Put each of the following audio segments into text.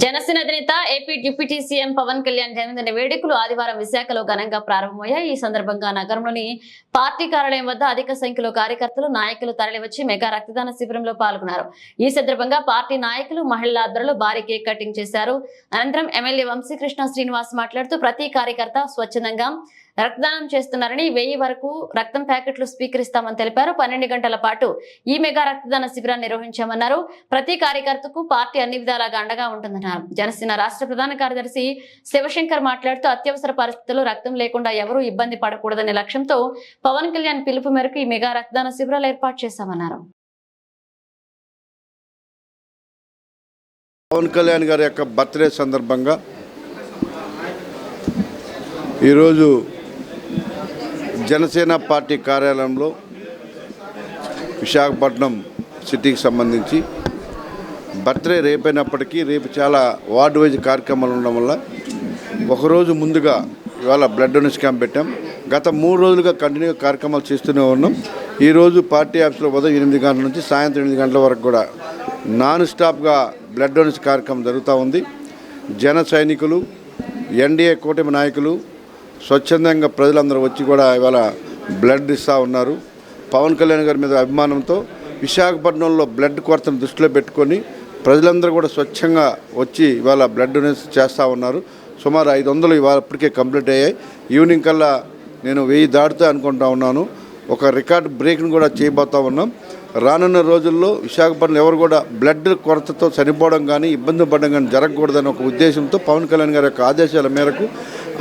జనసేన అధినేత AP deputy CM Pawan Kalyan జన్మదిన వేడుకలు ఆదివారం విశాఖలో ఘనంగా ప్రారంభమయ్యాయి. ఈ సందర్భంగా నగరంలోని పార్టీ కార్యాలయం వద్ద అధిక సంఖ్యలో కార్యకర్తలు నాయకులు తరలివచ్చి మెగా రక్తదాన శిబిరంలో పాల్గొన్నారు. ఈ సందర్భంగా పార్టీ నాయకులు మహిళల ఆధ్వర్యంలో భారీ కేక్ కటింగ్ చేశారు. అనంతరం ఎమ్మెల్యే వంశీకృష్ణ శ్రీనివాస్ మాట్లాడుతూ ప్రతి కార్యకర్త స్వచ్ఛందంగా రక్తదానం చేస్తున్నారని వెయ్యి వరకు రక్తం ప్యాకెట్లు స్వీకరిస్తామని తెలిపారు. పన్నెండు గంటల పాటు ఈ మెగా రక్తదాన శిబిరాన్ని నిర్వహించామన్నారు. ప్రతి కార్యకర్తకు పార్టీ అన్ని విధాలుగా అండగా ఉంటుందన్నారు. జనసేన రాష్ట్ర ప్రధాన కార్యదర్శి శివశంకర్ మాట్లాడుతూ అత్యవసర పరిస్థితుల్లో రక్తం లేకుండా ఎవరూ ఇబ్బంది పడకూడదనే లక్ష్యంతో పవన్ కళ్యాణ్ పిలుపు మేరకు ఈ మెగా రక్తదాన శిబిరాలు ఏర్పాటు చేశామన్నారు. పవన్ కళ్యాణ్ గారి యొక్క బర్త్డే సందర్భంగా ఈరోజు జనసేన పార్టీ కార్యాలయంలో విశాఖపట్నం సిటీకి సంబంధించి బర్త్డే రేపైనప్పటికీ రేపు చాలా వార్డు వైజ్ కార్యక్రమాలు ఉండడం వల్ల ఒకరోజు ముందుగా ఇవాళ బ్లడ్ డొనేషన్ క్యాంప్ పెట్టాం. గత మూడు రోజులుగా కంటిన్యూ కార్యక్రమాలు చేస్తూనే ఉన్నాం. ఈరోజు పార్టీ ఆఫీస్లో ఉదయం ఎనిమిది గంటల నుంచి సాయంత్రం ఎనిమిది గంటల వరకు కూడా నాన్ స్టాప్గా బ్లడ్ డొనేషన్ కార్యక్రమం జరుగుతూ ఉంది. జన సైనికులు ఎన్డీఏ కూటమి నాయకులు స్వచ్ఛందంగా ప్రజలందరూ వచ్చి కూడా ఇవాళ బ్లడ్ ఇస్తూ ఉన్నారు. పవన్ కళ్యాణ్ గారి మీద అభిమానంతో విశాఖపట్నంలో బ్లడ్ కొరతను దృష్టిలో పెట్టుకొని ప్రజలందరూ కూడా స్వచ్ఛంగా వచ్చి ఇవాళ బ్లడ్ డొనేషన్ చేస్తూ ఉన్నారు. సుమారు ఐదు వందలు ఇవాళ ఇప్పటికే కంప్లీట్ అయ్యాయి. ఈవినింగ్ కల్లా నేను వెయ్యి దాటుతా అనుకుంటా ఉన్నాను. ఒక రికార్డ్ బ్రేక్ను కూడా చేయబోతా ఉన్నాం. రానున్న రోజుల్లో విశాఖపట్నం ఎవరు కూడా బ్లడ్ కొరతతో చనిపోవడం కానీ ఇబ్బంది పడడం కానీ జరగకూడదని ఒక ఉద్దేశంతో పవన్ కళ్యాణ్ గారి యొక్క ఆదేశాల మేరకు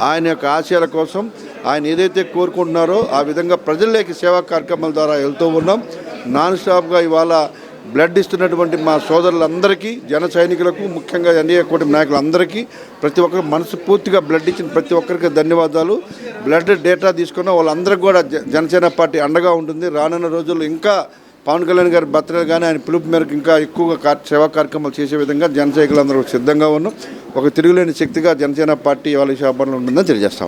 ఆయన యొక్క ఆశయాల కోసం ఆయన ఏదైతే కోరుకుంటున్నారో ఆ విధంగా ప్రజల్లోకి సేవా కార్యక్రమాల ద్వారా వెళ్తూ ఉన్నాం. నాన్ స్టాప్గా ఇవాళ బ్లడ్ ఇస్తున్నటువంటి మా సోదరులందరికీ జన సైనికులకు ముఖ్యంగా ఎన్డీఏ కూటమి నాయకులందరికీ ప్రతి ఒక్కరు మనసు పూర్తిగా బ్లడ్ ఇచ్చిన ప్రతి ఒక్కరికి ధన్యవాదాలు. బ్లడ్ డేటా తీసుకున్న వాళ్ళందరికీ కూడా జనసేన పార్టీ అండగా ఉంటుంది. రానున్న రోజుల్లో ఇంకా పవన్ కళ్యాణ్ గారి బర్త్డే కానీ ఆయన పిలుపు మేరకు ఇంకా ఎక్కువగా సేవా కార్యక్రమాలు చేసే విధంగా జన సైనికులందరూ సిద్ధంగా ఉన్నాం. ఒక తిరుగులేని శక్తిగా జనసేన పార్టీ వాళ్ళ శాపంలో ఉంటుందని తెలియజేస్తా